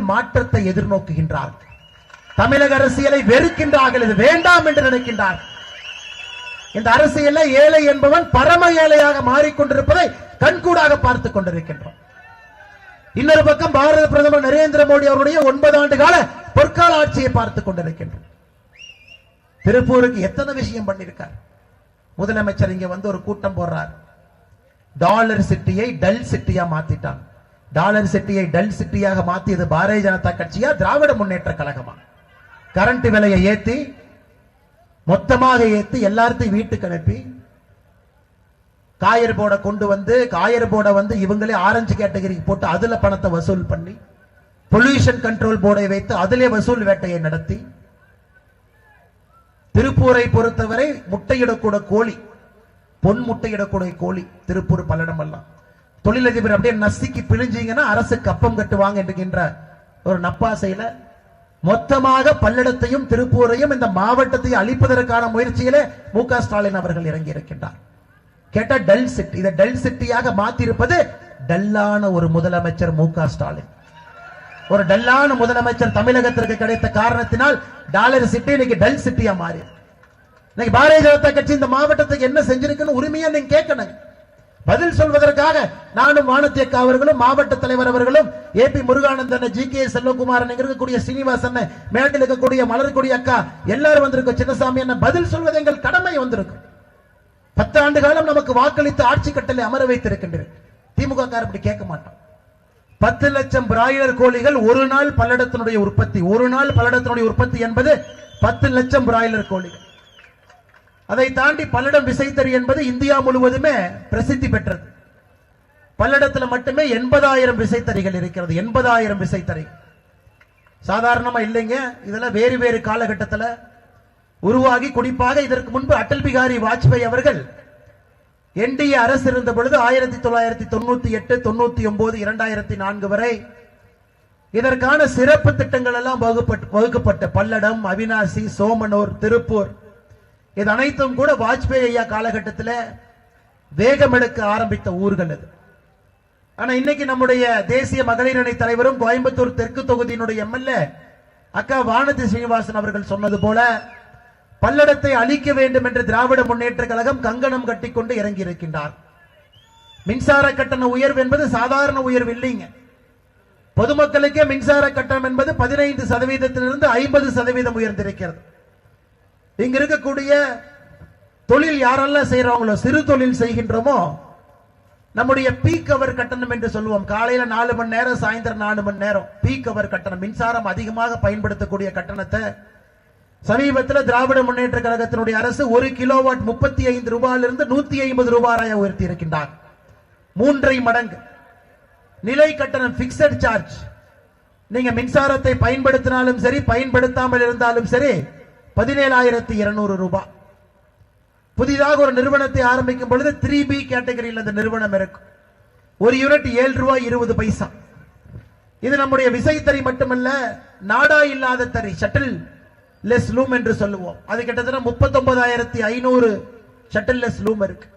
மக்கள் மாற்றத்தை எதிர்நோக்குகின்றார்கள் தமிழக அரசியலை வெறுக்கின்றார்கள் இது வேண்டாம் என்று நினைக்கின்றார்கள் இந்த அரசியல ஏழை என்பவன் பரம ஏழையாக மாறிக்கொண்டிருப்பதை கண்கூடாக பார்த்துக் கொண்டிருக்கின்றோம். இன்னொரு பக்கம் பாரத பிரதமர் நரேந்திர மோடி அவருடைய ஒன்பது ஆண்டு கால பொற்கால ஆட்சியை பார்த்துக் கொண்டிருக்கின்றோம். திருப்பூருக்கு எத்தனை விஷயம் பண்ணியிருக்கார் முதலமைச்சர் இங்க வந்து ஒரு கூட்டம் போடுறார். டாலர் சிட்டியை டல் சிட்டியா மாத்திட்டான் டாலர் சிட்டியை டல் சிட்டியாக மாத்தியது பாரதிய ஜனதா கட்சியா திராவிட முன்னேற்ற கழகமா? கரண்ட் விலையை ஏத்தி மொத்தமாக ஏத்தி எல்லாத்தையும் வீட்டுக்கு அனுப்பி காயர் போர்டை கொண்டு வந்து காயர் போர்டை வந்து இவங்களே ஆரஞ்சு கேட்டகரிக்கு போட்டு அதுல பணத்தை வசூல் பண்ணி பொல்யூஷன் கண்ட்ரோல் போர்டை வைத்து அதிலே வசூல் வேட்டையை நடத்தி திருப்பூரை பொறுத்தவரை முட்டையிடக்கூட கோழி பொன் முட்டையிடக்கூடிய கோழி திருப்பூர் பல்லடம் எல்லாம். தொழிலதிபர் அப்படியே நசுக்கி பிழிஞ்சீங்கன்னா அரசு கப்பம் கட்டுவாங்க என்கின்ற ஒரு நப்பாசையில மொத்தமாக பல்லடத்தையும் திருப்பூரையும் இந்த மாவட்டத்தையும் அழிப்பதற்கான முயற்சியிலே மு க ஸ்டாலின் அவர்கள் இறங்கி இருக்கின்றார். கேட்டா டல் சிட்டி. இதை டல் சிட்டியாக மாத்திருப்பது டல்லான ஒரு முதலமைச்சர் மு க ஸ்டாலின். ஒரு டல்லான முதலமைச்சர் தமிழகத்திற்கு கிடைத்த காரணத்தினால் டாலர் சிட்டி இன்னைக்கு டல் சிட்டியா மாறி. இன்னைக்கு பாரதிய ஜனதா கட்சி இந்த மாவட்டத்துக்கு என்ன செஞ்சிருக்குன்னு உரிமையா நீங்க கேட்கணும் பதில் சொல்வதற்காக நானும் வானத்தி அக்கா அவர்களும் மாவட்ட தலைவர் அவர்களும் A P Muruganandan G K Selvakumaran இருக்கக்கூடிய சீனிவாசன் மேட்டில் இருக்கக்கூடிய மலர்கொடி அக்கா எல்லாரும் வந்திருக்கும். சின்னசாமி என்ன பதில் சொல்வது எங்கள் கடமை வந்திருக்கும். பத்து ஆண்டு காலம் நமக்கு வாக்களித்து ஆட்சி கட்டளை அமர வைத்திருக்கின்றனர். திமுக அப்படி கேட்க மாட்டோம் பத்து லட்சம் பிராய்லர் கோழிகள் ஒரு நாள் பல்லடத்தினுடைய உற்பத்தி ஒரு நாள் பல்லடத்தினுடைய உற்பத்தி என்பது பத்து லட்சம் பிராய்லர் கோழிகள். அதை தாண்டி பல்லடம் விசைத்தறி என்பது இந்தியா முழுவதுமே பிரசித்தி பெற்றது. பல்லடத்தில் மட்டுமே எண்பதாயிரம் விசைத்தறிகள் இருக்கிறது. எண்பதாயிரம் விசைத்தறி. சாதாரணமாக இல்லைங்க. இதெல்லாம் வேறு வேறு காலகட்டத்தில் உருவாகி குறிப்பாக இதற்கு முன்பு அடல் பிகாரி வாஜ்பாய் அவர்கள் என்டிஏ அரசு இருந்த பொழுது ஆயிரத்தி தொள்ளாயிரத்தி தொண்ணூத்தி எட்டு தொண்ணூத்தி ஒன்பது இரண்டாயிரத்தி நான்கு வரை இதற்கான சிறப்பு திட்டங்கள் எல்லாம் வகுப்பட்டு வகுக்கப்பட்ட பல்லடம் அவினாசி சோமனூர் திருப்பூர் இது அனைத்தும் கூட வாஜ்பேயி ஐயா காலகட்டத்தில் வேகம் எடுக்க ஆரம்பித்த ஊர்கள் அது. ஆனா இன்னைக்கு நம்முடைய தேசிய மகளிர் அணி தலைவரும் கோயம்புத்தூர் தெற்கு தொகுதியினுடைய எம்எல்ஏ அக்கா வானதி சீனிவாசன் அவர்கள் சொன்னது போல பல்லடத்தை அழிக்க வேண்டும் என்று திராவிட முன்னேற்ற கழகம் கங்கணம் கட்டிக்கொண்டு இறங்கி இருக்கின்றார் மின்சார கட்டண உயர்வு என்பது சாதாரண உயர்வு இல்லைங்க. பொதுமக்களுக்கே மின்சார கட்டணம் என்பது பதினைந்து சதவீதத்திலிருந்து ஐம்பது சதவீதம் உயர்ந்திருக்கிறது. இங்க இருக்கக்கூடிய தொழில் யாரெல்லாம் செய்யறவங்களோ சிறு தொழில் செய்கின்றோமோ நம்முடைய பீக் அவர் கட்டணம் என்று சொல்லுவோம். காலையில நாலு மணி நேரம் சாயந்தரம் நாலு மணி நேரம். பீக் அவர் கட்டணம். மின்சாரம் அதிகமாக பயன்படுத்தக்கூடிய கட்டணத்தை சமீபத்தில் திராவிட முன்னேற்ற கழகத்தினுடைய அரசு ஒரு கிலோவாட் முப்பத்தி ஐந்து ரூபாயிலிருந்து நூத்தி ஐம்பது ரூபாய் உயர்த்தி இருக்கின்றார் மூன்றை மடங்கு. நிலை கட்டணம் பிக்சட் சார்ஜ் நீங்க மின்சாரத்தை பயன்படுத்தினாலும் சரி பயன்படுத்தாமல் இருந்தாலும் சரி பதினேழாயிரத்தி இருநூறு ரூபாய் புதிதாக ஒரு நிறுவனத்தை ஆரம்பிக்கும் பொழுது த்ரீ பி கேட்டகரியில் அந்த நிறுவனம் இருக்கும். ஒரு யூனிட் ஏழு ரூபாய் இருபது பைசா. இது நம்முடைய விசைத்தறி மட்டுமல்ல நாடா இல்லாத தறி ஷட்டில் லெஸ் லூம் என்று சொல்லுவோம். அது கிட்டத்தட்ட முப்பத்தொன்பதாயிரத்தி ஐநூறு ஷட்டில் லெஸ் லூம் இருக்கு.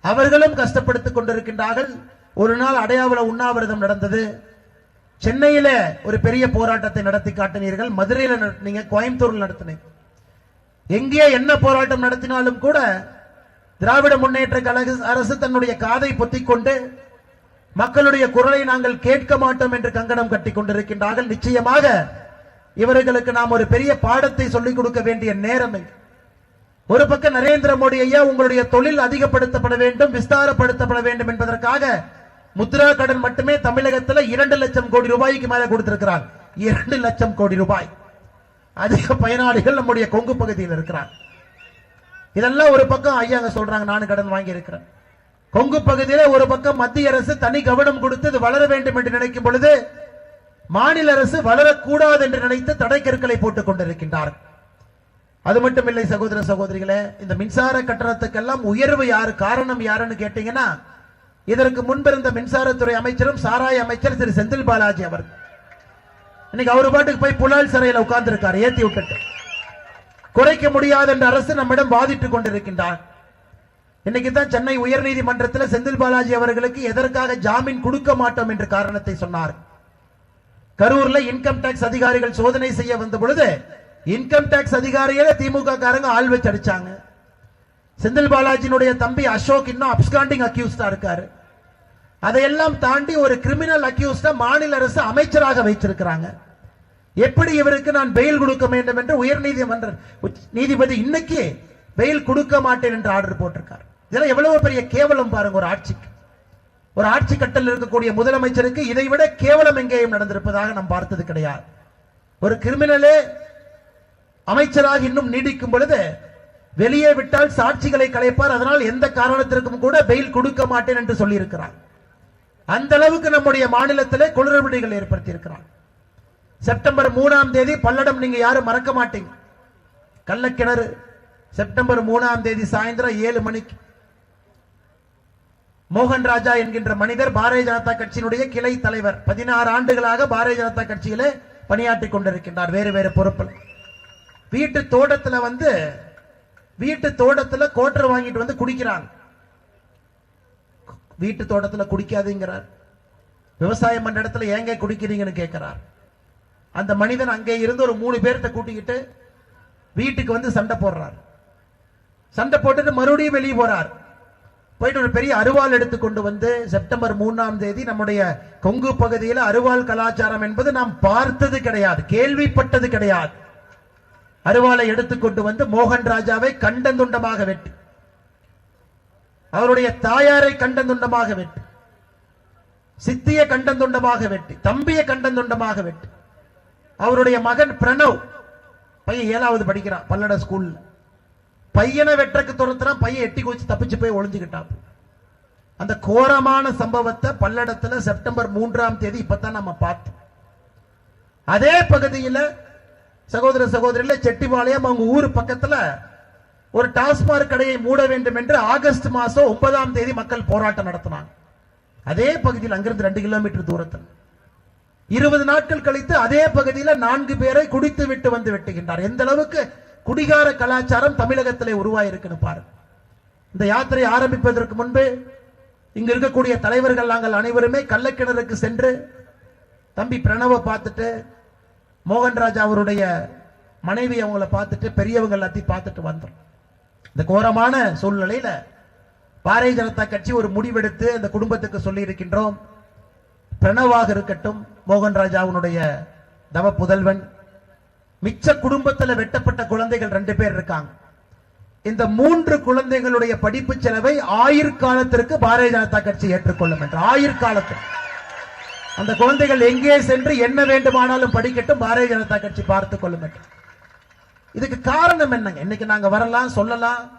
அவர்களும் கஷ்டப்படுத்திக் கொண்டிருக்கின்றார்கள். ஒரு நாள் அடையாவல உண்ணாவிரதம் நடந்தது. சென்னையில ஒரு பெரிய போராட்டத்தை நடத்தி காட்டினீர்கள். மதுரையில நடத்தினீங்க கோயம்புத்தூர்ல நடத்தினீங்க. எங்கே என்ன போராட்டம் நடத்தினாலும் கூட திராவிட முன்னேற்ற கழக அரசு தன்னுடைய காதை பொத்திக் கொண்டு மக்களுடைய குரலை நாங்கள் கேட்க மாட்டோம் என்று கங்கணம் கட்டி கொண்டிருக்கின்றார்கள். நிச்சயமாக இவர்களுக்கு நாம் ஒரு பெரிய பாடத்தை சொல்லிக் கொடுக்க வேண்டிய நேரம் ஒரு பக்கம் நரேந்திர மோடி ஐயா உங்களுடைய தொழில் அதிகப்படுத்தப்பட வேண்டும் விஸ்தாரப்படுத்தப்பட வேண்டும் என்பதற்காக முத்ரா கடன் மட்டுமே தமிழகத்துல இரண்டு லட்சம் கோடி ரூபாய்க்கு மேல கொடுத்திருக்கிறார். இரண்டு லட்சம் கோடி ரூபாய். அதிக பயனாளிகள் நம்முடைய கொங்கு பகுதியில் இருக்கிறார். இதெல்லாம் ஒரு பக்கம் ஐயாங்க சொல்றாங்க நானும் கடன் வாங்கி இருக்கிறேன் கொங்கு பகுதியில ஒரு பக்கம் மத்திய அரசு தனி கவனம் கொடுத்து இது வளர வேண்டும் என்று நினைக்கும் பொழுது மாநில அரசு வளரக்கூடாது என்று நினைத்து தடைக்கற்களை போட்டுக் கொண்டிருக்கின்றார். அது மட்டுமில்லை சகோதர சகோதரிகளே இந்த மின்சார கட்டணத்துக்கெல்லாம் உயர்வு யாரு காரணம் யாருன்னு கேட்டீங்கன்னா இதற்கு முன்பிருந்த மின்சாரத்துறை அமைச்சரும் சாராய அமைச்சர் திரு செந்தில் பாலாஜி அவர். இன்னைக்கு அவரு பாட்டுக்கு போய் புலால் சிறையில் உட்கார்ந்து இருக்காரு ஏத்தி விட்டுட்டு. குறைக்க முடியாது என்ற அரசு நம்மிடம் வாதிட்டுக் கொண்டிருக்கின்றார். இன்னைக்கு தான் சென்னை உயர்நீதிமன்றத்தில் செந்தில் பாலாஜி அவர்களுக்கு எதற்காக ஜாமீன் கொடுக்க மாட்டோம் என்ற காரணத்தை சொன்னார். கரூர்ல இன்கம் டாக்ஸ் அதிகாரிகள் சோதனை செய்ய வந்த பொழுது இன்கம் டாக்ஸ் அதிகாரிகளே திமுக காரங்க ஆள் வச்சு அடிச்சாங்க. செந்தில் பாலாஜியினுடைய தம்பி அசோக் இன்னும் அப்ஸ்காண்டிங் அக்யூஸ்டா இருக்காரு. அதையெல்லாம் தாண்டி ஒரு கிரிமினல் அக்யூஸ்ட மாநில அரசு அமைச்சராக வைத்திருக்கிறாங்க. எப்படி இவருக்கு நான் பெயில் கொடுக்க வேண்டும் என்று உயர் நீதிமன்ற நீதிபதி இன்னைக்கு பெயில் கொடுக்க மாட்டேன் என்று ஆர்டர் போட்டிருக்கார். இதெல்லாம் எவ்வளவு பெரிய கேவலம் பாருங்க ஒரு ஆட்சிக்கு. ஒரு ஆட்சி கட்டல் இருக்கக்கூடிய முதலமைச்சருக்கு இதை விட கேவலம் எங்கேயும் நடந்திருப்பதாக நாம் பார்த்தது கிடையாது. ஒரு கிரிமினலே அமைச்சராக இன்னும் நீடிக்கும் பொழுது வெளியே விட்டால் சாட்சிகளை கலைப்பார். அதனால் எந்த காரணத்திற்கும் கூட பெயில் கொடுக்க மாட்டேன் என்று சொல்லியிருக்கிறார். அந்த அளவுக்கு நம்முடைய மாநிலத்திலே குளறுபடிகள் ஏற்படுத்தி இருக்கிறார் செப்டம்பர் மூணாம் தேதி பல்லடம் நீங்க யாரும் மறக்க மாட்டீங்க. கள்ளக்கிணறு செப்டம்பர் மூணாம் தேதி சாயந்தரம் ஏழு மணிக்கு. மோகன் ராஜா என்கின்ற மனிதர் பாரதிய ஜனதா கட்சியினுடைய கிளை தலைவர். பதினாறு ஆண்டுகளாக பாரதிய ஜனதா கட்சியிலே பணியாற்றி கொண்டிருக்கின்றார். வேறு வேறு பொறுப்பில். வீட்டு தோட்டத்தில் வந்து வீட்டு தோட்டத்தில் கோட்டர் வாங்கிட்டு வந்து குடிக்கிறாங்க. வீட்டு தோட்டத்தில் குடிக்காதீங்கிறார். விவசாயம் பண்ற இடத்துல ஏங்க குடிக்கிறீங்கன்னு கேட்கிறார் அந்த மனிதன் அங்கே இருந்து ஒரு மூணு பேர்த்த கூட்டிக்கிட்டு வீட்டுக்கு வந்து சண்டை போடுறார். சண்டை போட்டுட்டு மறுபடியும் வெளியே போறார். போயிட்டு ஒரு பெரிய அருவாள் எடுத்து கொண்டு வந்து செப்டம்பர் மூணாம் தேதி நம்முடைய கொங்கு பகுதியில் அருவாள் கலாச்சாரம் என்பது நாம் பார்த்தது கிடையாது கேள்விப்பட்டது கிடையாது. அருவாளை எடுத்துக்கொண்டு வந்து மோகன் ராஜாவை கண்டந்துண்டமாக வெட்டி அவருடைய தாயாரை கண்டந்துண்டமாக வெட்டு சித்திய கண்டந்துண்டமாக வெட்டி தம்பிய கண்டந்துண்டமாக வெட்டி அவருடைய மகன் பிரணவ் பையன் ஏழாவது படிக்கிறான் பல்லட ஸ்கூல்ல. பையனை வெட்டக்கு துரத்துறான் பையன் எட்டி குச்சி தப்பிச்சு போய் ஒளிஞ்சுக்கிட்டான். அந்த கோரமான சம்பவத்தை பல்லடத்துல செப்டம்பர் மூன்றாம் தேதி இப்பதான் நம்ம பார்த்தோம். அதே பகுதியில சகோதர சகோதரில செட்டிபாளையம் அவங்க ஊர் பக்கத்துல ஒரு டாஸ்மாக் கடையை மூட வேண்டும் என்று ஆகஸ்ட் மாசம் ஒன்பதாம் தேதி மக்கள் போராட்டம் நடத்தினாங்க. அதே பகுதியில் அங்கிருந்து ரெண்டு கிலோமீட்டர் தூரத்தில். இருபது நாட்கள் கழித்து அதே பகுதியில் நான்கு பேரை குடித்து விட்டு வந்து வெட்டுகின்றார். எந்த அளவுக்கு குடிகார கலாச்சாரம் தமிழகத்திலே உருவாயிருக்குன்னு பாருங்க. இந்த யாத்திரை ஆரம்பிப்பதற்கு முன்பு இங்க இருக்கக்கூடிய தலைவர்கள் நாங்கள் அனைவருமே கள்ளக்கிணறுக்கு சென்று தம்பி பிரணவ பார்த்துட்டு மோகன்ராஜ் அவருடைய மனைவி அவங்கள பார்த்துட்டு பெரியவங்க எல்லாத்தையும் பார்த்துட்டு வந்தோம். இந்த கோரமான சூழ்நிலையில பாரதிய ஜனதா கட்சி ஒரு முடிவெடுத்து அந்த குடும்பத்துக்கு சொல்லி இருக்கின்றோம் பிரணவாக இருக்கட்டும் மோகன் ராஜாவுனுடைய தவ புதல்வன். மிச்ச குடும்பத்துல வெட்டப்பட்ட குழந்தைகள் ரெண்டு பேர் இருக்காங்க. இந்த மூன்று குழந்தைகளுடைய படிப்பு செலவை ஆயுர்காலத்திற்கு பாரதிய ஜனதா கட்சி ஏற்றுக்கொள்ளும் என்று. ஆயுர்காலத்தில் அந்த குழந்தைகள் எங்கே சென்று என்ன வேண்டுமானாலும் படிக்கட்டும் பாரதிய ஜனதா கட்சி பார்த்துக் கொள்ளும் என்று. இதுக்கு காரணம் என்னங்க? இன்னைக்கு நாங்க வரலாம் சொல்லலாம்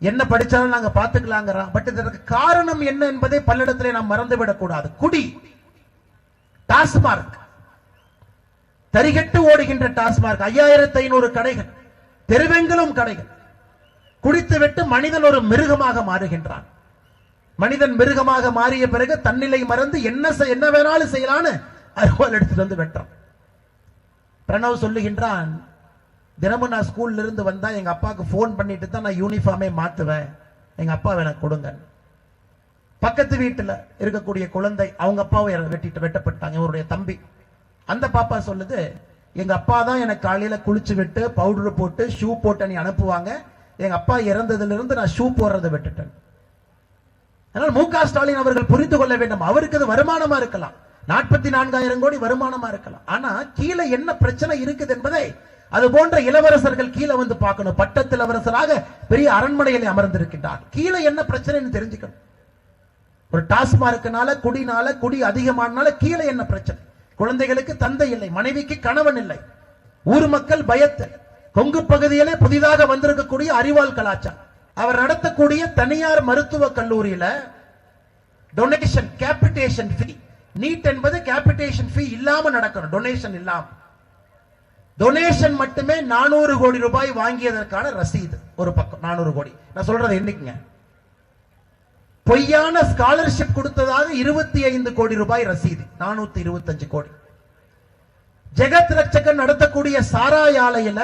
என்ன படிச்சாலும் நாங்க பாத்துக்கலாங்கிறோம் பட் இதற்கு காரணம் என்ன என்பதை பல்லிடத்திலே நாம் மறந்துவிடக் கூடாது குடி. டாஸ்மார்க். தரிகட்டு ஓடுகின்ற டாஸ்மார்க். ஐயாயிரத்தி ஐநூறு கடைகள் தெருவெங்கிலும் கடைகள். குடித்துவிட்டு மனிதன் ஒரு மிருகமாக மாறுகின்றான். மனிதன் மிருகமாக மாறிய பிறகு தன்னிலை மறந்து என்ன செய்- என்ன வேணாலும் செய்யலான்னு அருவாள் எடுத்துட்டு வந்து வெட்டான் பிரணவ் சொல்லுகின்றான் தினமும் நான் ஸ்கூல்ல இருந்து வந்தா எங்க அப்பாவுக்கு ஃபோன் பண்ணிட்டு தான் நான் யூனிஃபார்மே மாத்துவேன். எங்க அப்பா எனக்கு கொடுங்க. பக்கத்து வீட்டுல இருக்கக்கூடிய குழந்தை அவங்க அப்பாவை வெட்டிட்டு வெட்டப்பட்டாங்க. இவருடைய தம்பி. அந்த பாப்பா சொல்லுது எங்க அப்பா தான் எனக்கு காலையில குளிச்சு விட்டு பவுடர் போட்டு ஷூ போட்டு நீ அனுப்புவாங்க. எங்க அப்பா இறந்ததுல இருந்து நான் ஷூ போடுறதை விட்டுட்டேன். அதனால் மு க ஸ்டாலின் அவர்கள் புரிந்து கொள்ள வேண்டும். அவருக்கு அது வருமானமா இருக்கலாம். நாற்பத்தி நான்காயிரம் கோடி வருமானமா இருக்கலாம். ஆனா கீழே என்ன பிரச்சனை இருக்குது என்பதை அது போன்ற இளவரசர்கள் கீழே வந்து பார்க்கணும். பட்டத்து இளவரசராக பெரிய அரண்மனையில் அமர்ந்திருக்கின்றார். கீழே என்ன பிரச்சனைன்னு தெரிஞ்சுக்கணும். ஒரு டாஸ்மார்க்குனால குடினால குடி அதிகமானால கீழே என்ன பிரச்சனை? குழந்தைகளுக்கு தந்தை இல்லை மனைவிக்கு கணவன் இல்லை. ஊர் மக்கள் பயத்து. கொங்கு பகுதியிலே புதிதாக வந்திருக்கக்கூடிய அறிவால் கலாச்சாரம். அவர் நடத்தக்கூடிய தனியார் மருத்துவ கல்லூரியில டொனேஷன் கேபிட்டேஷன் ஃபீ நீட் என்பது கேபிட்டேஷன் ஃபீ இல்லாம நடக்கணும். டொனேஷன் இல்லாமல் டொனேஷன் மட்டுமே நானூறு கோடி ரூபாய் வாங்கியதற்கான ரசீது. ஒரு பக்கம் நானூறு கோடி. நான் சொல்றது என்னைக்குங்க பொய்யான ஸ்காலர்ஷிப் கொடுத்ததாக இருபத்தி ஐந்து கோடி ரூபாய் ரசீது. நானூத்தி இருபத்தஞ்சு கோடி. ஜெகத் ரட்சகன் நடத்தக்கூடிய சாராய் ஆலையில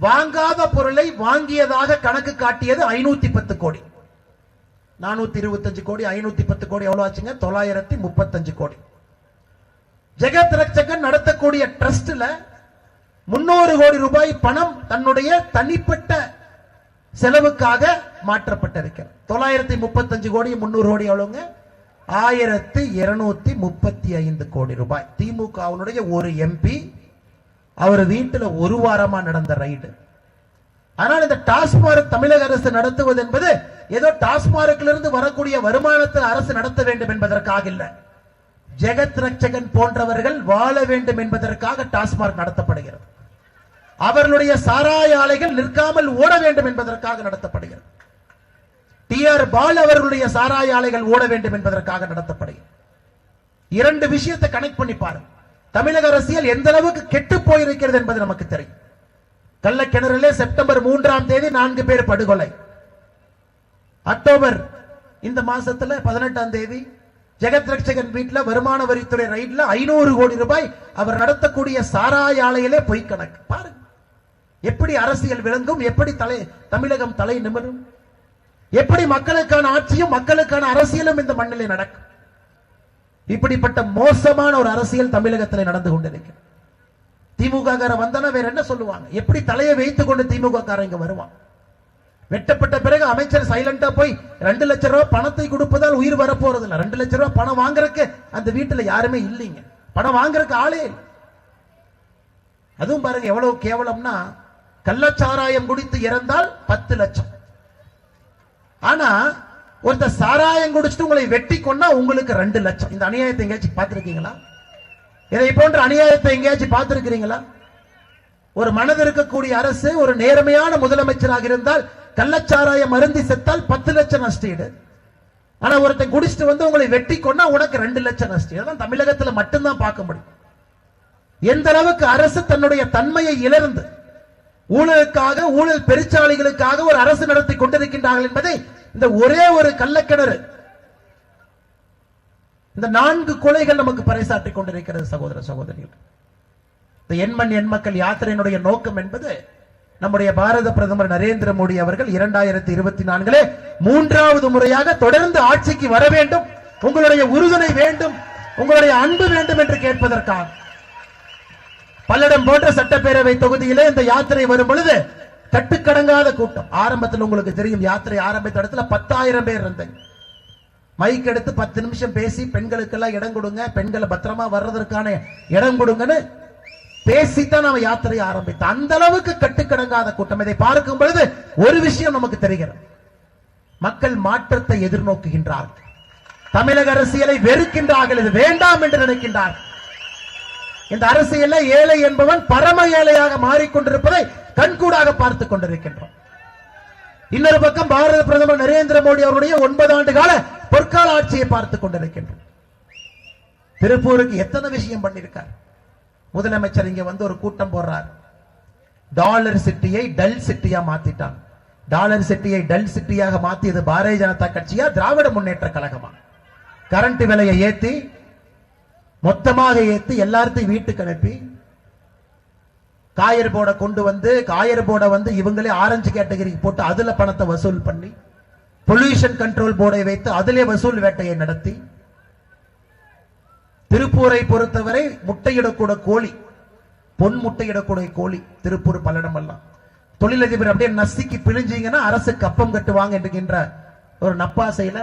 வாங்காத பொருளை வாங்கியதாக கணக்கு காட்டியது ஐநூத்தி பத்து கோடி. நானூத்தி இருபத்தஞ்சு கோடி ஐநூத்தி பத்து கோடி எவ்வளவு ஆச்சுங்க? தொள்ளாயிரத்தி முப்பத்தஞ்சு கோடி. ஜெகத் ரட்சகன் நடத்தக்கூடிய ட்ரஸ்ட்ல முன்னூறு கோடி ரூபாய் பணம் தன்னுடைய தனிப்பட்ட செலவுக்காக மாற்றப்பட்டிருக்கிறது. தொள்ளாயிரத்தி முப்பத்தஞ்சு கோடி முன்னூறு கோடி எவ்வளவுங்க? ஆயிரத்தி இருநூத்தி முப்பத்தி ஐந்து கோடி ரூபாய். திமுகவுடைய ஒரு எம்பி அவர் வீட்டில் ஒரு வாரமா நடந்த ரைடு. ஆனால் இந்த டாஸ்மார்க் தமிழக அரசு நடத்துவது என்பது ஏதோ டாஸ்மார்க்கிலிருந்து வரக்கூடிய வருமானத்தில் அரசு நடத்த வேண்டும் என்பதற்காக இல்லை. ஜெகத் ரட்சகன் போன்றவர்கள் வாழ வேண்டும் என்பதற்காக டாஸ்மாக் நடத்தப்படுகிறது. அவர்களுடைய சாராய ஆலைகள் நிற்காமல் ஓட வேண்டும் என்பதற்காக நடத்தப்படுகிறது. டி ஆர் பால் அவர்களுடைய சாராய ஆலைகள் ஓட வேண்டும் என்பதற்காக நடத்தப்படுகிறது. இரண்டு விஷயத்தை கனெக்ட் பண்ணி பாருங்க. தமிழக அரசியல் எந்த அளவுக்கு கெட்டு போயிருக்கிறது என்பது நமக்கு தெரியும். கள்ளக்கிணறிலே செப்டம்பர் மூன்றாம் தேதி நான்கு பேர் படுகொலை. அக்டோபர் இந்த மாசத்துல பதினெட்டாம் தேதி ஜெகத் ரட்சகன் வீட்டில் வருமான வரித்துறை ரைட்ல ஐநூறு கோடி ரூபாய் அவர் நடத்தக்கூடிய சாராய ஆலையிலே பொய் கணக்கு. பாருங்க. எப்படி அரசியல் விளங்கும் எப்படி தலை தமிழகம் தலை நிமிரும். எப்படி மக்களுக்கான ஆட்சியும் மக்களுக்கான அரசியலும் இந்த மண்ணிலே நடக்கும். இப்படிப்பட்ட மோசமான ஒரு அரசியல் தமிழகத்தில் நடந்து கொண்டிருக்கிறது. திமுக காரன் வந்தனா வேற என்ன சொல்லுவாங்க? எப்படி தலையை வைத்துக் கொண்டு திமுக காரன் இங்க வருவான்? வெட்டப்பட்ட பிறகு அமைச்சர் சைலண்டா போய் ரெண்டு லட்சம் ரூபாய் பணத்தை கொடுப்பதால் உயிர் வரப்போறது இல்ல ரெண்டு லட்சம் ரூபாய் பணம் வாங்குறதுக்கு அந்த வீட்டுல யாருமே இல்லைங்க. பணம் வாங்குறதுக்கு ஆளே அதுவும் பாருங்க எவ்வளவு கேவலம்னா கள்ளச்சாராயம் குடித்து இறந்தால் பத்து லட்சம். ஆனா ஒருத்தர் சாராயம் குடிச்சிட்டு உங்களை வெட்டி கொன்னா உங்களுக்கு ரெண்டு லட்சம். இந்த அநியாயத்தை எங்கேயாச்சும் பார்த்துருக்கீங்களா? இதை போன்ற அநியாயத்தை எங்கேயாச்சும் பார்த்துருக்கிறீங்களா? ஒரு மனது இருக்கக்கூடிய அரசு ஒரு நேர்மையான முதலமைச்சராக இருந்தால் கள்ளச்சாராய மருந்தி செத்தால் பத்து லட்சம் நஷ்டீடு ஆனா ஒருத்தன் குடிச்சிட்டு வந்து உங்களை வெட்டி கொண்டா உனக்கு ரெண்டு லட்சம் நஷ்டீடு அதான் தமிழகத்துல மட்டும்தான் பார்க்க முடியும். எந்த அளவுக்கு அரசு தன்னுடைய தன்மையை இழந்து ஊழலுக்காக ஊழல் பெருச்சாளிகளுக்காக ஒரு அரசு நடத்தி கொண்டிருக்கின்றார்கள் என்பதை இந்த ஒரே ஒரு கள்ளக்கிணறு இந்த நான்கு கொலைகள் நமக்கு பறைசாற்றிக் கொண்டிருக்கிறது சகோதர சகோதரிகள். இந்த எண்மண் எண்மக்கள் யாத்திரையினுடைய நோக்கம் என்பது நம்முடைய பாரத பிரதமர் நரேந்திர மோடி அவர்கள் இரண்டாயிரத்தி இருபத்தி நான்கிலே மூன்றாவது முறையாக தொடர்ந்து ஆட்சிக்கு வர வேண்டும் உங்களுடைய உறுதுணை வேண்டும் உங்களுடைய அன்பு வேண்டும் என்று கேட்பதற்காக. பல்லடம் போன்ற சட்டப்பேரவை தொகுதியிலே இந்த யாத்திரை வரும் பொழுது கட்டுக்கடங்காத கூட்டம். ஆரம்பத்தில் உங்களுக்கு தெரியும் யாத்திரை ஆரம்பித்த இடத்துல பத்தாயிரம் பேர் இருந்தேன். மைக் எடுத்து பத்து நிமிஷம் பேசி பெண்களுக்கெல்லாம் இடம் கொடுங்க பெண்களை பத்திரமா வர்றதற்கான இடம் கொடுங்கன்னு பேசித்தான் நாம யாத்திரையை ஆரம்பித்தோம் அந்த அளவுக்கு கட்டுக்கடங்காத கூட்டம். இதை பார்க்கும் பொழுது ஒரு விஷயம் நமக்கு தெரிகிறது. மக்கள் மாற்றத்தை எதிர்நோக்குகின்றார்கள். தமிழக அரசியலை வெறுக்கின்றார்கள். இது வேண்டாம் என்று நினைக்கின்றார்கள் இந்த அரசியல ஏழை என்பவன் பரம ஏழையாக மாறிக்கொண்டிருப்பதை கண்கூடாக பார்த்துக் கொண்டிருக்கின்றோம். இன்னொரு பக்கம் பாரத பிரதமர் நரேந்திர மோடி அவருடைய ஒன்பது ஆண்டு கால பொற்கால ஆட்சியை பார்த்துக் கொண்டிருக்கின்றோம். திருப்பூருக்கு எத்தனை விஷயம் பண்ணிருக்கார் முதலமைச்சர் இங்க வந்து ஒரு கூட்டம் போடுறார். டாலர் சிட்டியை டல் சிட்டியா மாத்திட்டாங்க டாலர் சிட்டியை டல் சிட்டியாக மாத்தியது பாரதிய ஜனதா கட்சியா திராவிட முன்னேற்ற கழகமா? கரண்ட் விலையை ஏத்தி மொத்தமாக ஏத்தி எல்லாத்தையும் வீட்டுக்கு அனுப்பி காயர் போர்டை கொண்டு வந்து காயர் போர்டை வந்து இவங்களே ஆரஞ்சு கேட்டகரிக்கு போட்டு அதுல பணத்தை வசூல் பண்ணி பொல்யூஷன் கண்ட்ரோல் போர்டை வைத்து அதிலே வசூல் வேட்டையை நடத்தி திருப்பூரை பொறுத்தவரை முட்டையிடக்கூட கோழி பொன் முட்டையிடக்கூடிய கோழி திருப்பூர் பல்லடம் எல்லாம் தொழிலதிபர் அப்படியே நசுக்கி பிழிஞ்சீங்கன்னா அரசு கப்பம் கட்டுவாங்க என்கின்ற ஒரு நப்பாசையில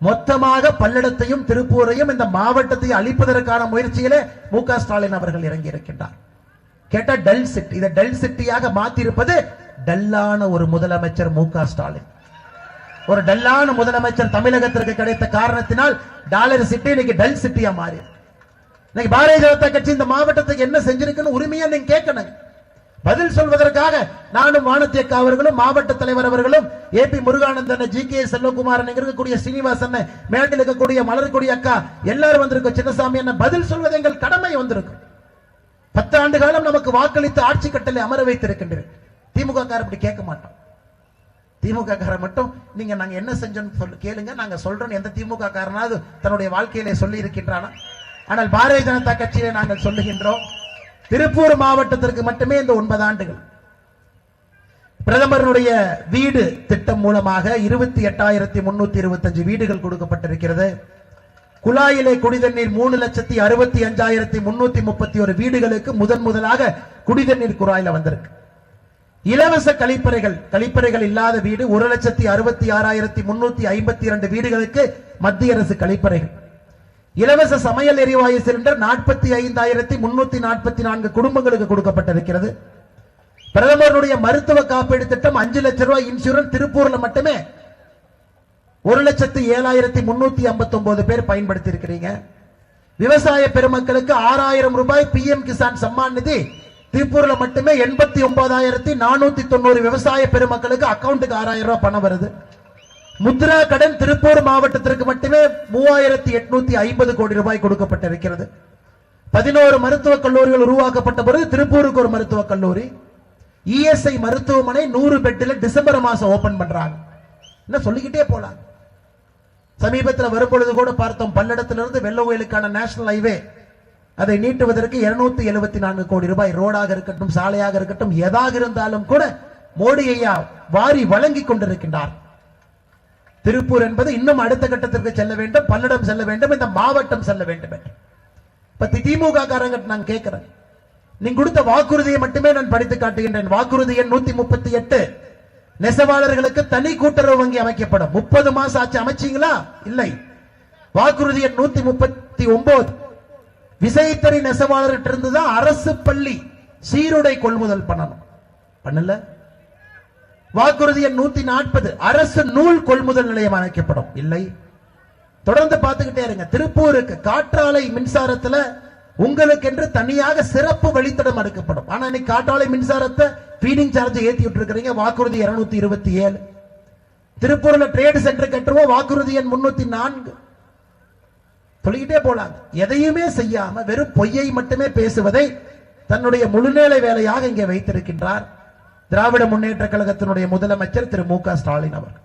மொத்தமாக பல்லடத்தையும் திருப்பூரையும் இந்த மாவட்டத்தையும் அழிப்பதற்கான முயற்சியிலே மு க ஸ்டாலின் அவர்கள் இறங்கி இருக்கின்றார் கேட்டா டல் சிட்டி இதை டல் சிட்டியாக மாத்திருப்பது டல்லான ஒரு முதலமைச்சர் மு க ஸ்டாலின். ஒரு டல்லான முதலமைச்சர் தமிழகத்திற்கு கிடைத்த காரணத்தினால் டாலர் சிட்டி இன்னைக்கு டல் சிட்டியா மாறி. இன்னைக்கு பாரதிய ஜனதா கட்சி இந்த மாவட்டத்துக்கு என்ன செஞ்சிருக்குன்னு உரிமையா நீங்க கேட்கணும். பதில் சொல்வதற்காக நானும் வானத்தியக்கா அவர்களும் மாவட்ட தலைவர் அவர்களும் A P Muruganandan G K Selvakumaran இருக்கக்கூடிய சீனிவாசன் மேட்டில் இருக்கக்கூடிய மலர்கொடி அக்கா எல்லாரும் வந்திருக்கும். சின்னசாமி என்ன பதில் சொல்வது எங்கள் கடமை வந்திருக்கும். பத்து ஆண்டு காலம் நமக்கு வாக்களித்து ஆட்சி கட்டளை அமர வைத்திருக்கின்றது திமுக கார் அப்படி கேட்க மாட்டோம் திமுக காரை மட்டும் நீங்க நாங்க என்ன செஞ்சோம்னு சொல்லு கேளுங்க. நாங்க சொல்றோம் எந்த திமுக காரனாவது தன்னுடைய வாழ்க்கையிலே சொல்லி இருக்கின்றானா ஆனால் பாரதிய ஜனதா கட்சியிலே நாங்கள் சொல்லுகின்றோம் திருப்பூர் மாவட்டத்திற்கு மட்டுமே இந்த ஒன்பது ஆண்டுகள். பிரதமருடைய வீடு திட்டம் மூலமாக இருபத்தி எட்டாயிரத்தி முன்னூத்தி இருபத்தஞ்சு வீடுகள் கொடுக்கப்பட்டிருக்கிறது. குழாயிலே குடிதண்ணீர் மூணு லட்சத்தி அறுபத்தி அஞ்சாயிரத்தி முன்னூத்தி முப்பத்தி ஒரு வீடுகளுக்கு முதன் முதலாக குடிதண்ணீர் குழாயில வந்திருக்கு. இலவச கழிப்பறைகள் கழிப்பறைகள் இல்லாத வீடு ஒரு லட்சத்தி அறுபத்தி ஆறாயிரத்தி முன்னூத்தி ஐம்பத்தி இரண்டு வீடுகளுக்கு மத்திய அரசு கழிப்பறைகள். இலவச சமையல் எரிவாயு சிலிண்டர் நாற்பத்தி ஐந்தாயிரத்தி முன்னூத்தி நாற்பத்தி நான்கு குடும்பங்களுக்கு கொடுக்கப்பட்டிருக்கிறது. பிரதமருடைய மருத்துவ காப்பீடு திட்டம் அஞ்சு லட்சம் ரூபாய் இன்சூரன்ஸ் திருப்பூர்ல மட்டுமே ஒரு லட்சத்து ஏழாயிரத்தி முன்னூத்தி ஐம்பத்தி ஒன்பது பேர் பயன்படுத்தி இருக்கிறீங்க விவசாய பெருமக்களுக்கு ஆறாயிரம் ரூபாய் பிஎம் கிசான் சம்மான் நிதி திருப்பூர்ல மட்டுமே எண்பத்தி ஒன்பதாயிரத்தி நானூத்தி தொண்ணூறு விவசாய பெருமக்களுக்கு அக்கௌண்ட்டுக்கு ஆறாயிரம் ரூபாய் பணம் வருது. முத்ரா கடன் திருப்பூர் மாவட்டத்திற்கு மட்டுமே மூவாயிரத்தி எட்நூத்தி ஐம்பது கோடி ரூபாய் கொடுக்கப்பட்டிருக்கிறது. பதினோரு மருத்துவக் கல்லூரிகள் உருவாக்கப்பட்ட பிறகு திருப்பூருக்கு ஒரு மருத்துவக் கல்லூரி. இஎஸ்ஐ மருத்துவமனை நூறு பெட்டில் டிசம்பர் மாசம் ஓபன் பண்றாங்க. என்ன சொல்லிக்கிட்டே போலாம். சமீபத்தில் வரும்பொழுது கூட பார்த்தோம் பல்லடத்திலிருந்து வெள்ளவயலுக்கான நேஷனல் ஹைவே அதை நீட்டுவதற்கு 274 எழுபத்தி நான்கு கோடி ரூபாய் ரோடாக இருக்கட்டும் சாலையாக இருக்கட்டும் எதாக இருந்தாலும் கூட மோடி ஐயா வாரி வழங்கி கொண்டிருக்கின்றார். திருப்பூர் என்பது இன்னும் அடுத்த கட்டத்திற்கு செல்ல வேண்டும் பல்லடம் செல்ல வேண்டும் இந்த மாவட்டம் செல்ல வேண்டும் என்று. இப்ப திமுக காரங்க நான் கேட்கிறேன். நீங்க கொடுத்த வாக்குறுதியை மட்டுமே நான் படித்து காட்டுகின்றேன். வாக்குறுதி எண் நூத்தி முப்பத்தி எட்டு. நெசவாளர்களுக்கு தனி கூட்டுறவு வங்கி அமைக்கப்படும். முப்பது மாசம் ஆச்சு அமைச்சீங்களா? இல்லை. வாக்குறுதி எண் நூத்தி முப்பத்தி ஒன்பது விசைத்தறி நெசவாளர்கிட்ட இருந்து தான் அரசு பள்ளி சீருடை கொள்முதல் பண்ணணும். பண்ணல? வாக்குறுதி எண் நூத்தி நாற்பது. அரசு நூல் கொள்முதல் நிலையம் அமைக்கப்படும். இல்லை. தொடர்ந்து பார்த்துக்கிட்டே இருங்க. திருப்பூருக்கு காற்றாலை மின்சாரத்துல உங்களுக்கு என்று தனியாக சிறப்பு வழித்தடம் அடுக்கப்படும் ஆனா இன்னைக்கு காற்றாலை மின்சாரத்தை ஃபீடிங் சார்ஜ் ஏத்தி விட்டு இருக்கிறீங்க வாக்குறுதி இருநூத்தி இருபத்தி ஏழு. திருப்பூர்ல ட்ரேட் சென்டர் கட்டுருவோம் வாக்குறுதி எண் முன்னூத்தி நான்கு. சொல்லிக்கிட்டே போலாங்க எதையுமே செய்யாம வெறும் பொய்யை மட்டுமே பேசுவதை தன்னுடைய முழுநேலை வேலையாக இங்கே வைத்திருக்கின்றார் திராவிட முன்னேற்ற கழகத்தினுடைய முதலமைச்சர் திரு மு க ஸ்டாலின் அவர்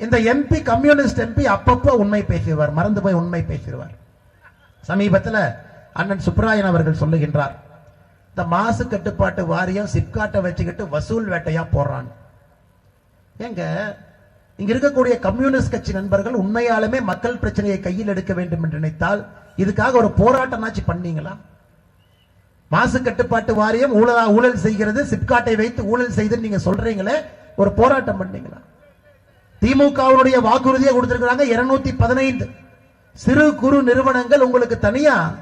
இந்த எம்பி கம்யூனிஸ்ட் எம்பி அப்பப்போ உண்மை பேசுவார் மறந்து போய் உண்மை பேசுவார் சமீபத்தில் அண்ணன் சுப்ராயன் அவர்கள் சொல்லுகின்றார் இந்த மாசு கட்டுப்பாட்டு வாரியம் சிப்காட்டை வச்சுக்கிட்டு வசூல் வேட்டையா போடுறான் ஏங்க இங்க இருக்கக்கூடிய கம்யூனிஸ்ட் கட்சி நண்பர்கள் உண்மையாலுமே மக்கள் பிரச்சனையை கையில் எடுக்க வேண்டும் என்று நினைத்தால் இதுக்காக ஒரு போராட்டமாச்சு பண்ணீங்களா? மாசு கட்டுப்பாட்டு வாரியம் ஊழலா ஊழல் செய்கிறது சிப்காட்டை வைத்து ஊழல் செய்து நீங்க சொல்றீங்களே ஒரு போராட்டம் பண்ணீங்களா? திமுகவுடைய வாக்குறுதியை கொடுத்திருக்கிறாங்க இருநூத்தி பதினைந்து. சிறு குறு நிறுவனங்கள் உங்களுக்கு தனியா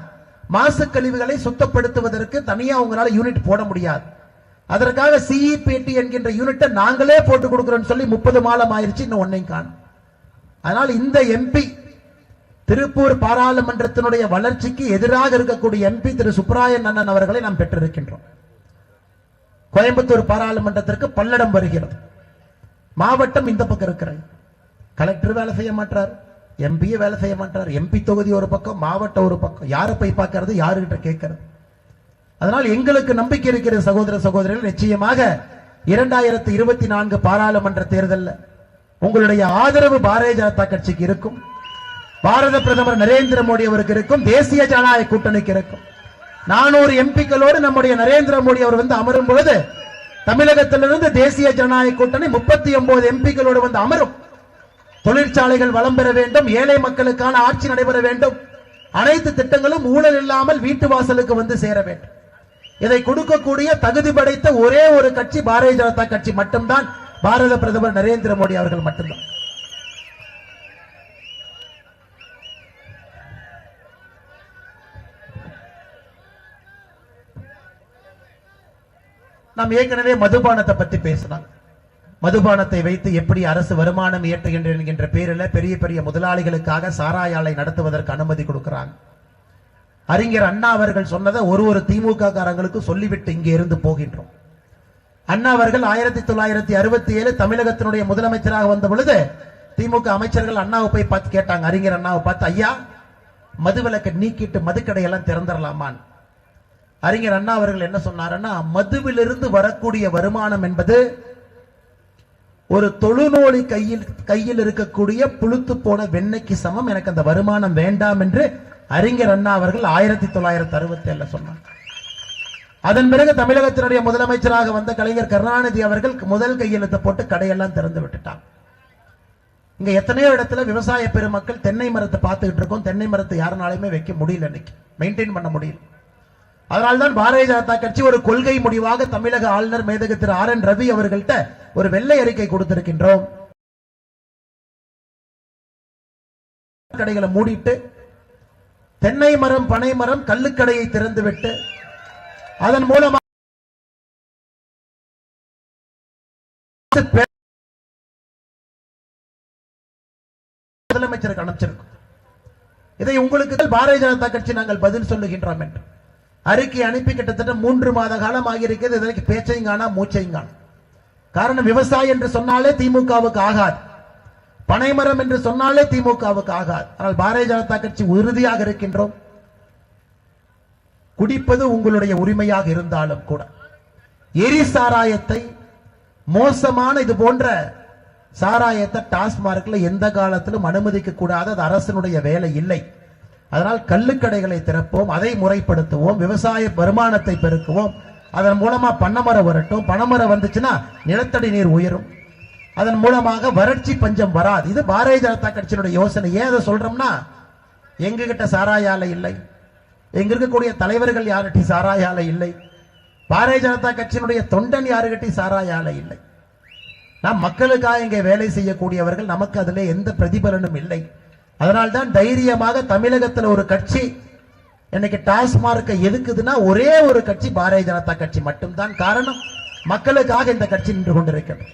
மாசு கழிவுகளை சுத்தப்படுத்துவதற்கு தனியா உங்களால யூனிட் போட முடியாது. அதற்காக சிஇபிடி என்கின்ற யூனிட்டை நாங்களே போட்டு கொடுக்கிறோம்னு சொல்லி முப்பது மாதம் ஆயிருச்சு இன்னும் ஒன்னையும் காணும். அதனால் இந்த எம்பி திருப்பூர் பாராளுமன்றத்தினுடைய வளர்ச்சிக்கு எதிராக இருக்கக்கூடிய எம்பி திரு சுப்ராயன் அண்ணன் அவர்களை நாம் பெற்றிருக்கின்றோம். கோயம்புத்தூர் பாராளுமன்றத்திற்கு பல்லடம் வருகிறது. மாவட்டம் இந்த பக்கம் இருக்கிறது. கலெக்டர் வேலை செய்ய மாட்டார் எம்பியே வேலை செய்ய மாட்டார். எம்பி தொகுதி ஒரு பக்கம் மாவட்டம் ஒரு பக்கம். யாரை போய் பார்க்கறது? யாருகிட்ட கேட்கறது? அதனால் எங்களுக்கு நம்பிக்கை இருக்கிற சகோதர சகோதரிகள் நிச்சயமாக இரண்டாயிரத்தி இருபத்தி நான்கு பாராளுமன்ற தேர்தலில் உங்களுடைய ஆதரவு பாரதிய ஜனதா கட்சிக்கு இருக்கும். பாரத பிரதமர் நரேந்திர மோடி அவருக்கு இருக்கும். தேசிய ஜனநாயக கூட்டணிக்கு இருக்கும். நானூறு எம்பிக்களோடு நம்முடைய நரேந்திர மோடி அவர் வந்து அமரும் பொழுது தமிழகத்திலிருந்து தேசிய ஜனநாயக கூட்டணி முப்பத்தி ஒன்பது எம்பிக்களோடு வந்து அமரும். தொழிற்சாலைகள் வளம் பெற வேண்டும். ஏழை மக்களுக்கான ஆட்சி நடைபெற வேண்டும். அனைத்து திட்டங்களும் ஊழல் இல்லாமல் வீட்டு வாசலுக்கு வந்து சேர வேண்டும். இதை கொடுக்கக்கூடிய தகுதி படைத்த ஒரே ஒரு கட்சி பாரதிய ஜனதா கட்சி மட்டும்தான். பாரத பிரதமர் நரேந்திர மோடி அவர்கள் மட்டும்தான். நாம் ஏற்கனவே மதுபானத்தை பத்தி பேசலாம் மதுபானத்தை வைத்து எப்படி அரசு வருமானம் ஈட்டுகின்ற என்கின்ற பேரில் பெரிய பெரிய முதலாளிகளுக்காக சாராய ஆலை நடத்துவதற்கு அனுமதி கொடுக்கிறாங்க. அறிஞர் அண்ணா அவர்கள் சொன்னதை ஒரு ஒரு திமுக காரங்களுக்கு சொல்லிவிட்டு இங்கே இருந்து போகின்றோம். அண்ணா அவர்கள் ஆயிரத்தி தொள்ளாயிரத்தி அறுபத்தி ஏழு தமிழகத்தினுடைய முதலமைச்சராக வந்த பொழுது திமுக அமைச்சர்கள் அண்ணாவை போய் பார்த்து கேட்டாங்க. அறிஞர் அண்ணாவை பார்த்து ஐயா மதுவிலக்கை நீக்கிட்டு மதுக்கடையெல்லாம் திறந்துடலாமான் அறிஞர் அண்ணா அவர்கள் என்ன சொன்னாருன்னா மதுவிலிருந்து வரக்கூடிய வருமானம் என்பது ஒரு தொழுநோலி கையில் கையில் இருக்கக்கூடிய புழுத்து போன வெண்ணெய்க்கு சமம். எனக்கு அந்த வருமானம் வேண்டாம் என்று அறிஞர் அண்ணா அவர்கள் ஆயிரத்தி தொள்ளாயிரத்தி அறுபத்தி ஏழுல சொன்னார். அதன் பிறகு தமிழகத்தினுடைய முதலமைச்சராக வந்த கலைஞர் கருணாநிதி அவர்கள் முதல் கையெழுத்து போட்டு கடையெல்லாம் திறந்து விட்டுட்டாங்க இங்க எத்தனையோ இடத்துல விவசாய பெருமக்கள் தென்னை மரத்தை பார்த்துக்கிட்டு இருக்கோம். தென்னை மரத்தை யாருனாலுமே வைக்க முடியல இன்னைக்கு. மெயின்டைன் பண்ண முடியல. அதனால்தான் பாரதிய ஜனதா கட்சி ஒரு கொள்கை முடிவாக தமிழக ஆளுநர் மேதகு திரு ஆர் என் ரவி அவர்கள்ட்ட ஒரு வெள்ளை அறிக்கை கொடுத்திருக்கின்றோம். கடைகளை மூடிட்டு தென்னை மரம் பனை மரம் கள்ளுக்கடையை திறந்துவிட்டு அதன் மூலமாக முதலமைச்சருக்கு அனுப்பிச்சிருக்கும். இதை உங்களுக்கு பாரதிய ஜனதா கட்சி நாங்கள் பதில் சொல்லுகின்றோம் என்று. அறிக்கை அனுப்பி கிட்டத்தட்ட மூன்று மாத காலம் ஆகியிருக்கிறது இதற்கு பேச்சையும் காணா மூச்சையும் காணும் காரணம் விவசாயம் என்று சொன்னாலே திமுகவுக்கு ஆகாது. பனைமரம் என்று சொன்னாலே திமுகவுக்கு ஆகாது. ஆனால் பாரதிய ஜனதா கட்சி உறுதியாக இருக்கின்றோம். குடிப்பது உங்களுடைய உரிமையாக இருந்தாலும் கூட. எரி சாராயத்தை மோசமான இது போன்ற சாராயத்தை டாஸ்மார்க்ல எந்த காலத்திலும் அனுமதிக்க கூடாது அது அரசனுடைய வேலை இல்லை. அதனால் கள்ளுக்கடைகளை திறப்போம் அதை முறைப்படுத்துவோம் விவசாய வருமானத்தை பெருக்குவோம். அதன் மூலமா பனைமரம் வரட்டும். பணமரம் வந்துச்சுன்னா நிலத்தடி நீர் உயரும். அதன் மூலமாக வறட்சி பஞ்சம் வராது. இது பாரதிய ஜனதா கட்சியினுடைய யோசனை. ஏன் அதை சொல்றோம்னா எங்ககிட்ட சாராய ஆலை இல்லை. எங்க இருக்கக்கூடிய தலைவர்கள் யார்கிட்ட சாராய ஆலை இல்லை? பாரதிய ஜனதா கட்சியினுடைய தொண்டன் யாருகிட்ட சாராய ஆலை இல்லை? நாம் மக்களுக்காக இங்கே வேலை செய்யக்கூடியவர்கள் நமக்கு அதில் எந்த பிரதிபலனும் இல்லை. அதனால்தான் தைரியமாக தமிழகத்தில் ஒரு கட்சி இன்னைக்கு டாஸ்மார்க்கை எதுக்குதுன்னா ஒரே ஒரு கட்சி பாரதிய ஜனதா கட்சி மட்டும்தான் காரணம். மக்களுக்காக இந்த கட்சி நின்று கொண்டிருக்கிறது.